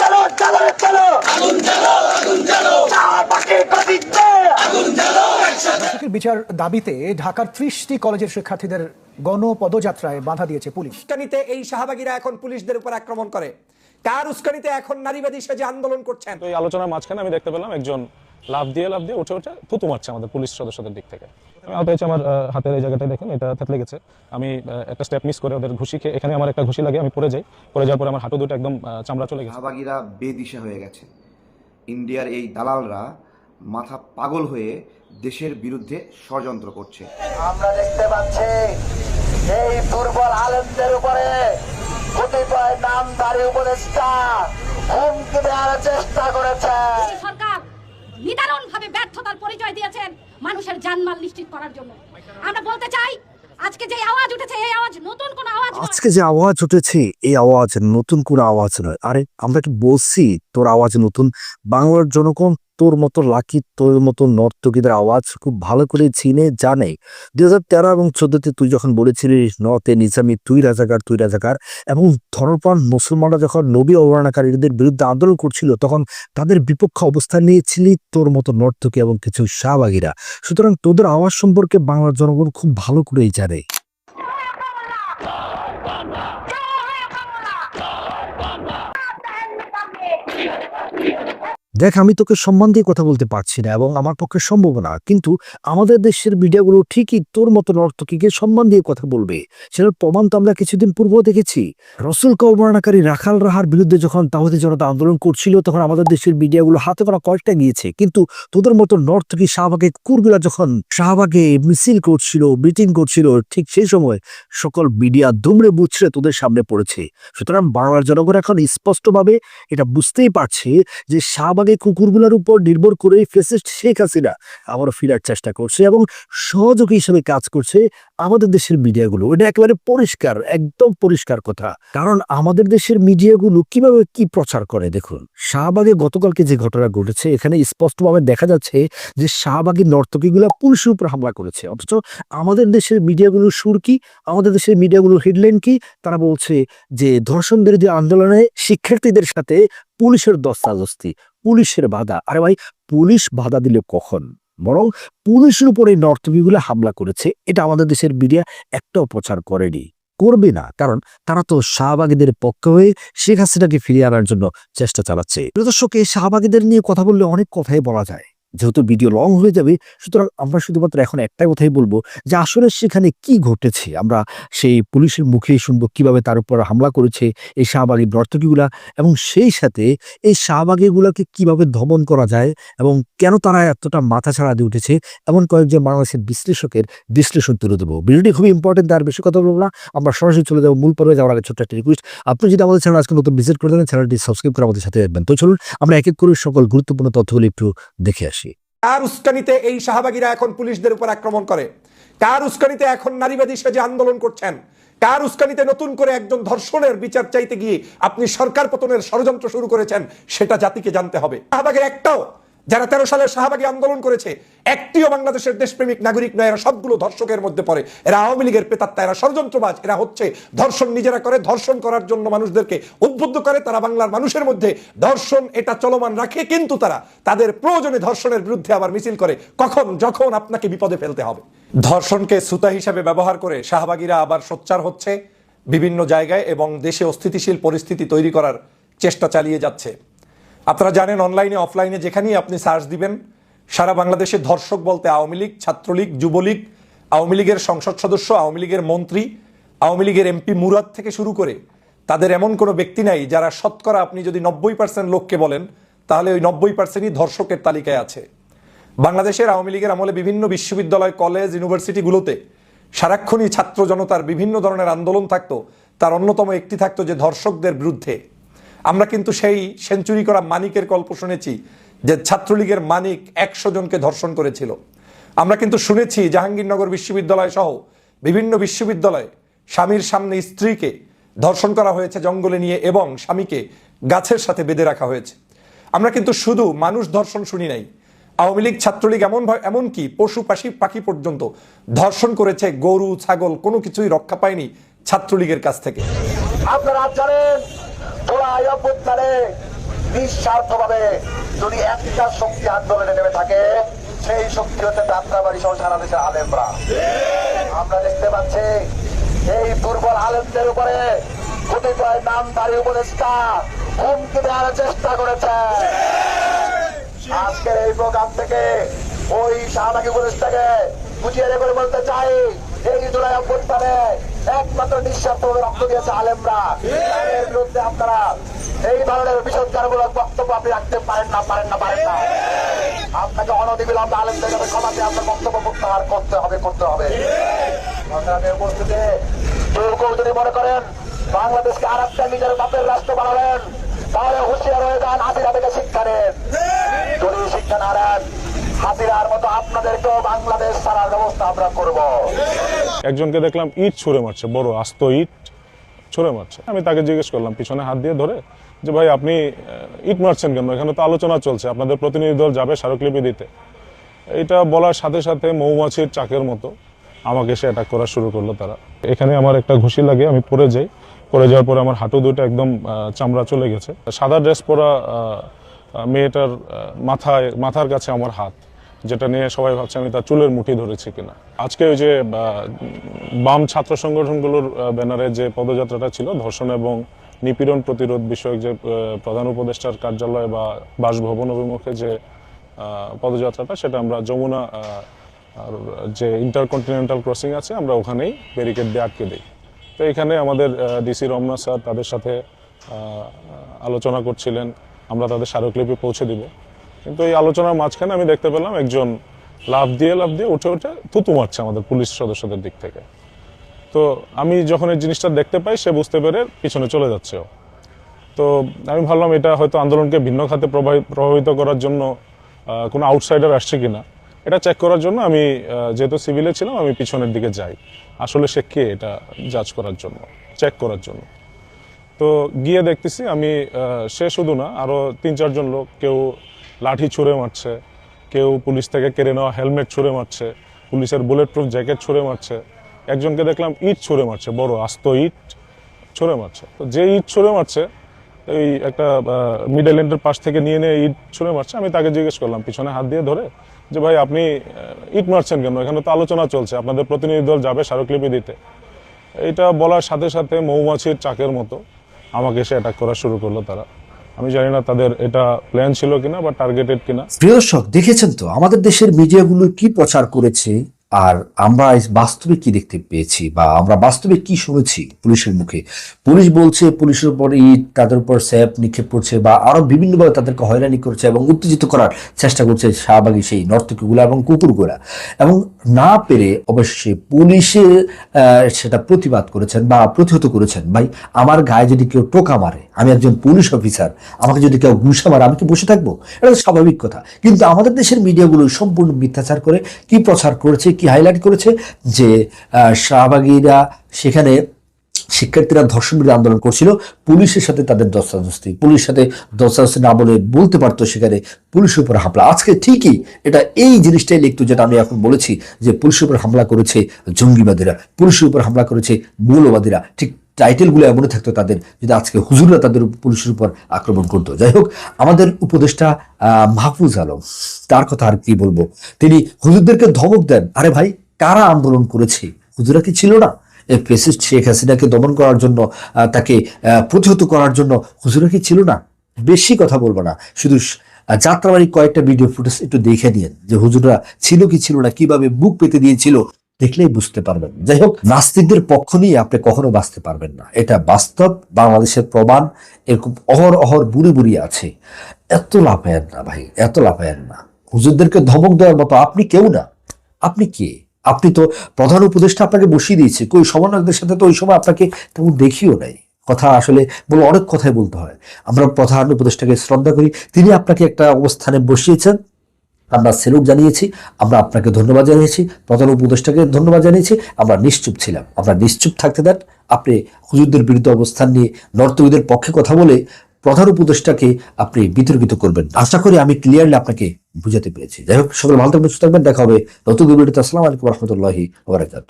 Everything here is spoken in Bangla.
চলো চলো চলো আগুন আগুন বিচার দাবিতে ঢাকার ত্রিশটি কলেজের শিক্ষার্থীদের গণ পদযাত্রায় বাধা দিয়েছে পুলিশ। উস্কানিতে এই শাহবাগীরা এখন পুলিশদের উপর আক্রমণ করে। কার উস্কানিতে এখন নারীবাদী সেজে আন্দোলন করছেন? তো এই আলোচনার মাঝখানে আমি দেখতে পেলাম একজন লাভ দিয়ে লাভ দিয়ে উঠে উঠে থুতু মারছে আমাদের পুলিশ সদস্যদের দিক থেকে। আমি আহত হয়েছে আমার হাতের এই জায়গাটায় দেখেন এটা থেতলে গেছে আমি একটা স্টেপ মিস করে ওদের ঘুষি খেয়ে এখানে আমার একটা ঘুষি লাগে আমি পড়ে যাই। পড়ে যাওয়ার পরে আমার হাঁটু দুটো একদম চামড়া চলে গেছে। শাহবাগীরা বেদিশা হয়ে গেছে। ইন্ডিয়ার এই দালালরা মাথা পাগল হয়ে দেশের বিরুদ্ধে ষড়যন্ত্র করছে। আমরা দেখতে পাচ্ছি এই দুর্বল আলেমদের উপরে কতিপয় নামধারী উপদেষ্টা হুমকি দেওয়ার চেষ্টা করেছে। এই সরকার নিদারুণ ভাবে ব্যর্থতার পরিচয় দিয়েছেন মানুষের জানমাল নিশ্চিত করার জন্য। আমরা বলতে চাই, আজকে যে আওয়াজ উঠেছে, এই আওয়াজ নতুন কোন আওয়াজ। আজকে যে আওয়াজ উঠেছে, এই আওয়াজ নতুন কোন আওয়াজ নয়। আরে, আমরা একটু বলছি, তোর আওয়াজ নতুন। বাংলার জনগণ তোর মতো লাকি, তোর মতো নর্তকীদের আওয়াজ খুব ভালো করে চিনে, জানে। দু হাজার তেরো এবং চোদ্দতে তুই যখন বলেছিলিস, নতে নিজামি, তুই রাজাকার তুই রাজাকার, এবং ধর্মপ্রাণ মুসলমানরা যখন নবী অবমাননাকারীদের বিরুদ্ধে আন্দোলন করছিল, তখন তাদের বিপক্ষে অবস্থান নিয়েছিলি তোর মতো নর্তকী এবং কিছু শাহবাগীরা। সুতরাং তোদের আওয়াজ সম্পর্কে বাংলার জনগণ খুব ভালো করেই জানে। দেখ, আমি তোকে সম্মান দিয়ে কথা বলতে পারছি না এবং আমার পক্ষে সম্ভব না। কিন্তু আমাদের দেশের মিডিয়াগুলো ঠিকই তোর মতো নর্তকীকে সম্মান দিয়ে কথা বলবে। সেটার প্রমাণ তো আমরা কিছুদিন পূর্ব দেখেছি। রসুল কৌমানাকারী রাখাল রাহার বিরুদ্ধে যখন তাহলে জনতা আন্দোলন করছিল, তখন আমাদের দেশের মিডিয়াগুলো হাতে করা কয়েকটা গিয়েছে। কিন্তু তোদের মতো নর্তকী শাহবাগে কুরগুলা যখন শাহবাগে মিছিল করছিল, মিটিং করছিল, ঠিক সেই সময় সকল মিডিয়া দুমড়ে বুছড়ে তোদের সামনে পড়েছে। সুতরাং বাংলার জনগণ এখন স্পষ্টভাবে এটা বুঝতেই পারছে যে শাহবাগে কুকুরগুলোর উপর নির্ভর করে ফেসিস্ট শেখ হাসিনা আবারও ফেরার চেষ্টা করছে এবং সহযোগী হিসেবে কাজ করছে আমাদের দেশের মিডিয়াগুলো, এটা একেবারে পরিষ্কার, একদম পরিষ্কার কথা। কারণ আমাদের দেশের মিডিয়াগুলো কীভাবে কি প্রচার করে দেখুন? শাহবাগে গতকালকে যে ঘটনা ঘটেছে, এখানে স্পষ্টভাবে দেখা যাচ্ছে যে শাহবাগী নর্তকীগুলো পুলিশের উপর হামলা করেছে। অথচ আমাদের দেশের মিডিয়াগুলোর সুর কি? আমাদের দেশের মিডিয়াগুলোর হেডলাইন কি? তারা বলছে যে ধর্ষণ বিরোধী আন্দোলনে শিক্ষার্থীদের সাথে পুলিশের দস্তাদস্তি, পুলিশের বাধা। আরে ভাই, পুলিশ বাধা দিলে কখন? বরং পুলিশের উপর এই নর্তকীগুলো হামলা করেছে, এটা আমাদের দেশের মিডিয়া একটাও প্রচার করেনি। করবে না, কারণ তারা তো শাহবাগীদের পক্ষ হয়ে শেখ হাসিনাকে ফিরিয়ে আনার জন্য চেষ্টা চালাচ্ছে। প্রদর্শকে শাহবাগীদের নিয়ে কথা বললে অনেক কথাই বলা যায়। যেহেতু ভিডিও লং হয়ে যাবে, সুতরাং আমরা শুধুমাত্র এখন একটাই কথাই বলব যে আসলে সেখানে কি ঘটেছে? আমরা সেই পুলিশের মুখেই শুনব কীভাবে তার উপর হামলা করেছে এই শাহবাগী নর্তকীগুলা এবং সেই সাথে এই শাহবাগীগুলাকে কীভাবে দমন করা যায় এবং কেন তারা এতটা মাথা ছাড়া দিয়ে উঠেছে? এমন কয়েকজন বাংলাদেশের বিশ্লেষকের বিশ্লেষণ তুলে দেবো। ভিডিওটি খুবই ইম্পর্টেন্ট আর বেশি কথা বলব না। আমরা সরাসরি চলে যাব মূল পর্বে, যাওয়ার আগে ছোট্ট একটা রিকোয়েস্ট আপনি যদি আমাদের চ্যানেল আজকে নতুন ভিজিট করে দেন চ্যানেলটি সাবস্ক্রাইব করে আমাদের সাথে রাখবেন তো চলুন, আমরা এক এক করে সকল গুরুত্বপূর্ণ তথ্যগুলি একটু দেখে আসি। কার উস্কানিতে এই শাহবাগীরা এখন পুলিশদের উপর আক্রমণ করে? কার উস্কানিতে এখন নারীবাদী সেজে আন্দোলন করছেন? কার উস্কানিতে নতুন করে একজন ধর্ষণের বিচার চাইতে গিয়ে আপনি সরকার পতনের ষড়যন্ত্র শুরু করেছেন? সেটা জাতিকে জানতে হবে। শাহবাগের একটাও যারা তেরো সালের শাহবাগী আন্দোলন করেছে, একটিও বাংলাদেশের দেশপ্রেমিক নাগরিক নয়, এরা সবগুলো ধর্ষকের মধ্যে পড়ে। এরা আওয়ামী লীগের পেতাত্তা, এরা ষড়যন্ত্রবাজ, এরা হচ্ছে ধর্ষণ নিজেরা করে, ধর্ষণ করার জন্য মানুষদেরকে উদ্বুদ্ধ করে, তারা বাংলার মানুষের মধ্যে ধর্ষণ এটা চলমান রাখে, কিন্তু তারা তাদের প্রয়োজনে ধর্ষণের বিরুদ্ধে আবার মিছিল করে, কখন, যখন আপনাকে বিপদে ফেলতে হবে। ধর্ষণকে সুতা হিসাবে ব্যবহার করে শাহবাগীরা আবার সোচ্চার হচ্ছে বিভিন্ন জায়গায় এবং দেশে অস্থিতিশীল পরিস্থিতি তৈরি করার চেষ্টা চালিয়ে যাচ্ছে। আপনারা জানেন অনলাইনে অফলাইনে যেখানেই আপনি সার্চ দিবেন, সারা বাংলাদেশে ধর্ষক বলতে আওয়ামী লীগ, ছাত্রলীগ, যুবলীগ, আওয়ামী লীগের সংসদ সদস্য, আওয়ামী লীগের মন্ত্রী, আওয়ামী লীগের এমপি মুরাদ থেকে শুরু করে তাদের এমন কোনো ব্যক্তি নাই যারা শতকরা আপনি যদি নব্বই পার্সেন্ট লোককে বলেন, তাহলে ওই নব্বই পার্সেন্টই ধর্ষকের তালিকায় আছে। বাংলাদেশের আওয়ামী লীগের আমলে বিভিন্ন বিশ্ববিদ্যালয় কলেজ ইউনিভার্সিটিগুলোতে সারাক্ষণই ছাত্র জনতার বিভিন্ন ধরনের আন্দোলন থাকতো, তার অন্যতম একটি থাকতো যে ধর্ষকদের বিরুদ্ধে। আমরা কিন্তু সেই সেঞ্চুরি করা মানিকের গল্প শুনেছি, যে ছাত্রলীগের মানিক একশো জনকে ধর্ষণ করেছিল। আমরা কিন্তু শুনেছি জাহাঙ্গীরনগর বিশ্ববিদ্যালয় সহ বিভিন্ন বিশ্ববিদ্যালয়ে স্বামীর সামনে স্ত্রীকে ধর্ষণ করা হয়েছে জঙ্গলে নিয়ে এবং স্বামীকে গাছের সাথে বেঁধে রাখা হয়েছে। আমরা কিন্তু শুধু মানুষ ধর্ষণ শুনি নাই। আওয়ামী লীগ, ছাত্রলীগ এমন এমনকি পশু পাখি পাখি পর্যন্ত ধর্ষণ করেছে গরু, ছাগল, কোনো কিছুই রক্ষা পায়নি ছাত্রলীগের কাছ থেকে। আপনারা জুলাই অভ্যুত্থানে নিঃস্বার্থভাবে যদি একটা শক্তি আন্দোলনে নেমে থাকে, সেই শক্তি হচ্ছে যাত্রাবাড়ি সহ সারা দেশের আলেমরা। আমরা দেখতে পাচ্ছি এই দুর্বল আলেমদের উপরে কতিপয় নামধারী উপদেষ্টা হুমকি দেওয়ার চেষ্টা করেছে। আজকের এই প্রোগ্রাম থেকে ওই শাহবাগী উপদেষ্টাকে বুঝিয়ে রেখে বলতে চাই, এই জুলাই অভ্যুত্থানে একমাত্র নিঃস্বার্থভাবে রক্ত দিয়েছে আলেমরা। বিরুদ্ধে আপনারা এই ধরনের বিষদকারমূলক বক্তব্য আপনি রাখতে পারেন না পারেন না পারেন না। আপনাকে অনতিবিলম্বে আলেমদের কাছে ক্ষমা আপনার বক্তব্য প্রত্যাহার করতে হবে করতে হবে। যদি মনে করেন বাংলাদেশকে আর একটা নিজের বাপের রাষ্ট্র বানাবেন, তাহলে হুঁশিয়ার হয়ে যান হাজিরা থেকে শিক্ষা নেন। যদি শিক্ষা না মতো বাংলাদেশ ছাড়ার ব্যবস্থা আমরা করব। একজনকে দেখলাম ইট ছুঁড়ে মারছে, বড় আস্ত ইট ছুঁড়ে মারছে। আমি তাকে জিজ্ঞেস করলাম, পিছনে হাত দিয়ে ধরে, যে ভাই আপনি ইট মারছেন কেন? এখানে তো আলোচনা চলছে, আপনাদের প্রতিনিধি দল যাবে স্মারকলিপি দিতে। এটা বলার সাথে সাথে মৌমাছির চাকের মতো আমাকে সে অ্যাটাক করা শুরু করল তারা। এখানে আমার একটা ঘুষি লাগে, আমি পড়ে যাই। পড়ে যাওয়ার পরে আমার হাঁটু দুটো একদম চামড়া চলে গেছে। সাদা ড্রেস পরা মেয়েটার মাথায়, মাথার কাছে আমার হাত। যেটা নিয়ে সবাই ভাবছে, আমি তার চুলের মুঠি ধরেছি কিনা। আজকে ওই যে বাম ছাত্র সংগঠনগুলোর ব্যানারে যে পদযাত্রাটা ছিল, ধর্ষণ এবং নিপীড়ন প্রতিরোধ বিষয়ক যে প্রধান উপদেষ্টার কার্যালয় বা বাসভবন অভিমুখে যে পদযাত্রাটা, সেটা আমরা যমুনা যে ইন্টারকন্টিনেন্টাল ক্রসিং আছে, আমরা ওখানেই ব্যারিকেড দিয়ে আটকে দিই। তো এখানে আমাদের ডিসি রমনা স্যার তাদের সাথে আলোচনা করছিলেন। আমরা তাদের স্মারকলিপি পৌঁছে দিব। কিন্তু এই আলোচনার মাঝখানে আমি দেখতে পেলাম একজন লাভ দিয়ে লাভ দিয়ে উঠে উঠে থুতু মারছে আমাদের পুলিশ সদস্যদের দিক থেকে। তো আমি যখন এই জিনিসটা দেখতে পাই, সে বুঝতে পেরে পিছনে চলে যাচ্ছে তো আমি ভাবলাম এটা হয়তো আন্দোলনকে ভিন্ন খাতে প্রভাবি- প্রভাবিত করার জন্য কোনো আউটসাইডার আসছে কিনা। এটা চেক করার জন্য আমি যেহেতু সিভিলে ছিলাম, আমি পিছনের দিকে যাই। আসলে সে কে এটা জাজ করার জন্য চেক করার জন্য। তো গিয়ে দেখতেছি আমি সে শুধু না আরও তিন চারজন লোক, কেউ লাঠি ছুঁড়ে মারছে। কেউ পুলিশ থেকে কেড়ে নেওয়া হেলমেট ছুঁড়ে মারছে। পুলিশের বুলেট প্রুফ জ্যাকেট ছুঁড়ে মারছে। একজনকে দেখলাম ইট ছুঁড়ে মারছে, বড় আস্ত ইট ছুঁড়ে মারছে। তো যে ইট ছুঁড়ে মারছে এই একটা মিডল এন্ডের পাশ থেকে নিয়ে নিয়ে ইট ছুঁড়ে মারছে, আমি তাকে জিজ্ঞেস করলাম, পিছনে হাত দিয়ে ধরে? যে, ভাই, আপনি ইট মারছেন কেন? এখানে তো আলোচনা চলছে, আপনাদের প্রতিনিধি দল যাবে স্মারকলিপি দিতে। এটা বলার সাথে সাথে মৌমাছির চাকের মতো আমাকে এসে অ্যাটাক করা শুরু করল তারা। আমি জানি না তাদের এটা প্ল্যান ছিল কিনা বা টার্গেটেড কিনা। প্রিয় দর্শক, দেখেছেন তো আমাদের দেশের মিডিয়াগুলো কি প্রচার করেছে? আর আমরা বাস্তবে কি দেখতে পেয়েছি বা আমরা বাস্তবে কি শুনেছি পুলিশের মুখে? পুলিশ বলছে পুলিশের উপর ইট, তাদের উপর স্যাপ নিক্ষেপ করছে বা আরও বিভিন্নভাবে তাদেরকে হয়রানি করছে এবং উত্তেজিত করার চেষ্টা করছে শাহবাগী সেই নর্তকীগুলো এবং কুকুরগুলা। এবং না পেরে অবশ্যই পুলিশে সেটা প্রতিবাদ করেছেন বা প্রতিহত করেছেন। ভাই, আমার গায়ে যদি কেউ টোকা মারে, আমি একজন পুলিশ অফিসার, আমাকে যদি কেউ ঘুষা মারে, আমি কি বসে থাকব? এটা স্বাভাবিক কথা। কিন্তু আমাদের দেশের মিডিয়াগুলো সম্পূর্ণ মিথ্যাচার করে কি প্রচার করেছে কি হাইলাইট করেছে? যে শাহবাগীরা সেখানে শিক্ষার্থীরা ধর্ষণ আন্দোলন করছিল। পুলিশের সাথে তাদের দস্তাদস্তি। পুলিশ সাথে দস্তাদস্তি না বলে বলতে পারতো সেখানে পুলিশের উপর হামলা। আজকে ঠিকই এটা এই জিনিসটাই লিখতো যেটা আমি এখন বলেছি, যে পুলিশের উপর হামলা করেছে জঙ্গিবাদীরা। পুলিশের উপর হামলা করেছে মৌলবাদীরা। ঠিক টাইটেলগুলো এমনই থাকতো তাদের যদি আজকে হুজুররা তাদের পুলিশের উপর আক্রমণ করতো। যাই হোক, আমাদের উপদেষ্টা মাহফুজ আলম, তার কথা আর কি বলব? তিনি হুজুরদেরকে ধমক দেন। আরে ভাই, কারা আন্দোলন করেছে? হুজুরা কি ছিল না? ফেসিস্ট শেখ হাসিনাকে দমন করার জন্য তাকে প্রতিহত করার জন্য হুজুরা কি ছিল না? বেশি কথা বলব না। শুধু যাত্রাবাড়ির কয়েকটা ভিডিও ফুটেজ একটু দেখে নিন যে হুজুরা ছিল কি ছিল না, কীভাবে বুক পেতে দিয়েছিল। দেখলেই বুঝতে পারবেন। যাই হোক, নাস্তিকদের পক্ষ নিয়ে আপনি কখনো বাঁচতে পারবেন না। এটা বাস্তব, বাংলাদেশের প্রমাণ, এরকম অহর অহর বুড়ি বুড়ি আছে। এত লাফায়েন না ভাই, এত লাফায়েন না। হুজুরদেরকে ধমক দেওয়ার মতো আপনি কেউ না। আপনি কে? আপনি তো প্রধান উপদেষ্টা আপনাকে বসিয়ে দিয়েছে। কই, সমন্বয়কদের সাথে তো ওই সময় আপনাকে তেমন দেখিও নাই। কথা আসলে বলে অনেক কথাই বলতে হয়। আমরা প্রধান উপদেষ্টাকে শ্রদ্ধা করি। তিনি আপনাকে একটা অবস্থানে বসিয়েছেন। আমরা সেলুক জানিয়েছি, আমরা আপনাকে ধন্যবাদ জানিয়েছি, প্রধান উপদেষ্টাকে ধন্যবাদ জানিয়েছি, আমরা নিশ্চুপ ছিলাম। আমরা নিশ্চুপ থাকতে দেন, আপনি হুজুরদের বিরুদ্ধে অবস্থান নিয়ে নর্তকীদের পক্ষে কথা বলে প্রধান উপদেষ্টাকে আপনি বিতর্কিত করবেন আশা করি আমি ক্লিয়ারলি আপনাকে বুঝাতে পেরেছি। যাই হোক, সকল ভালো থাকবেন, সুস্থ থাকবেন, দেখা হবে নতুন ভিডিওতে আসসালাম আলাইকুম রহমতুল্লাহি ওবরাকাতুহ